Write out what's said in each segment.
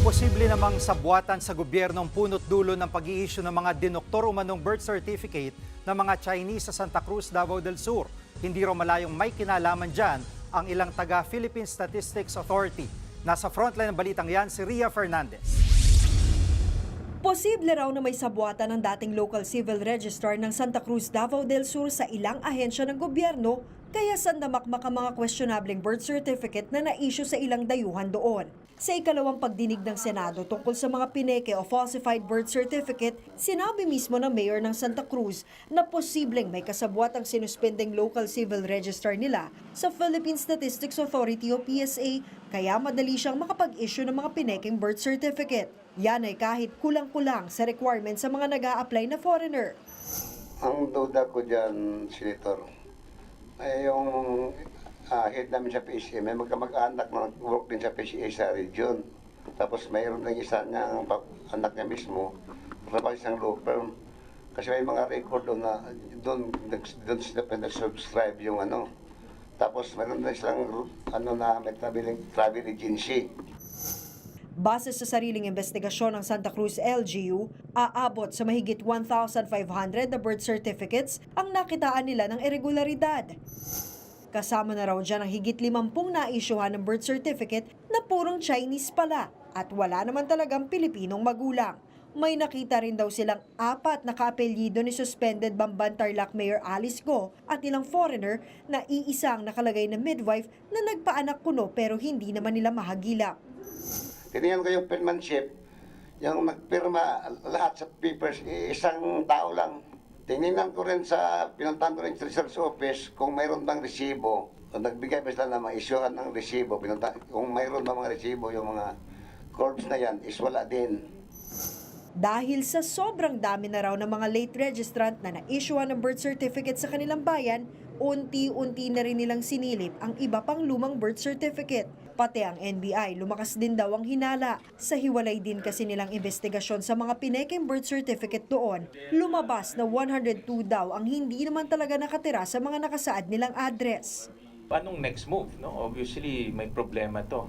Posible namang sabwatan sa gobyernong punot dulo ng pag-i-issue ng mga dinoktor umanong birth certificate ng mga Chinese sa Santa Cruz, Davao del Sur. Hindi raw malayong may kinalaman dyan ang ilang taga Philippine Statistics Authority. Nasa frontline ng balitang yan si Ria Fernandez. Posible raw na may sabwatan ng dating local civil registrar ng Santa Cruz, Davao del Sur sa ilang ahensya ng gobyerno kaya sandamakmak ang mga questionableng birth certificate na na-issue sa ilang dayuhan doon. Sa ikalawang pagdinig ng Senado tungkol sa mga pineke o falsified birth certificate, sinabi mismo ng mayor ng Santa Cruz na posibleng may kasabwat ang sinuspending local civil register nila sa Philippine Statistics Authority o PSA kaya madali siyang makapag-issue ng mga pinekeng birth certificate. Yan ay kahit kulang-kulang sa requirements sa mga nag apply na foreigner. Ang duda ko dyan, Senator, ay yung ah, head namin sa PCA, may magkamag-anak na nag-work din sa PCA sa region. Tapos mayroon ng isa niya, ang anak niya mismo, trabaho isang law firm. Kasi may mga record doon na doon, doon sila pa nag-subscribe yung ano. Tapos mayroon na silang ano na may traveling, travel agency. Base sa sariling investigasyon ng Santa Cruz LGU, aabot sa mahigit 1,500 na birth certificates ang nakitaan nila ng irregularidad. Kasama na raw dyan ang higit 50 na-issuehan ng birth certificate na purong Chinese pala at wala naman talagang Pilipinong magulang. May nakita rin daw silang apat na kaapelyido ni suspended Bamban Tarlac Mayor Alice Go at ilang foreigner na iisang nakalagay na midwife na nagpaanak kuno pero hindi naman nila mahagilap. Tinignan ko yung penmanship, yung nagpirma lahat sa papers, eh, isang tao lang. Tinignan ko rin sa, pinuntahan ko rin sa research office kung mayroon bang resibo. Kung nagbigay pa sila na ma-issuean ng resibo, pinunta, kung mayroon bang mga resibo, yung mga corps na yan, is wala din. Dahil sa sobrang dami na raw ng mga late registrant na na-issue ng birth certificate sa kanilang bayan, unti-unti na rin nilang sinilip ang iba pang lumang birth certificate. Pati ang NBI, lumakas din daw ang hinala. Sa hiwalay din kasi nilang investigasyon sa mga pinekeng birth certificate doon, lumabas na 102 daw ang hindi naman talaga nakatira sa mga nakasaad nilang address. anong next move, no? Obviously, may problema to.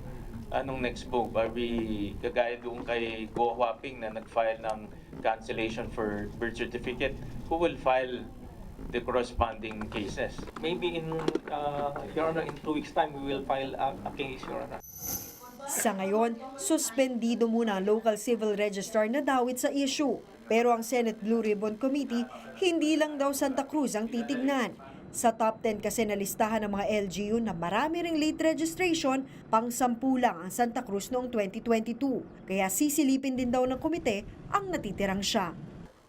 Anong next move? Are we kagaya doon kay Go Huaping na nag-file ng cancellation for birth certificate? Who will file the corresponding cases? Maybe in, uh, Your Honor, in two weeks' time, we will file a, a case, Your Honor. Sa ngayon, suspendido muna ang local civil registrar na dawit sa issue. Pero ang Senate Blue Ribbon Committee, hindi lang daw Santa Cruz ang titignan. Sa top 10 kasi na listahan ng mga LGU na marami ring late registration, pang sampu lang ang Santa Cruz noong 2022. Kaya sisilipin din daw ng komite ang natitirang siya.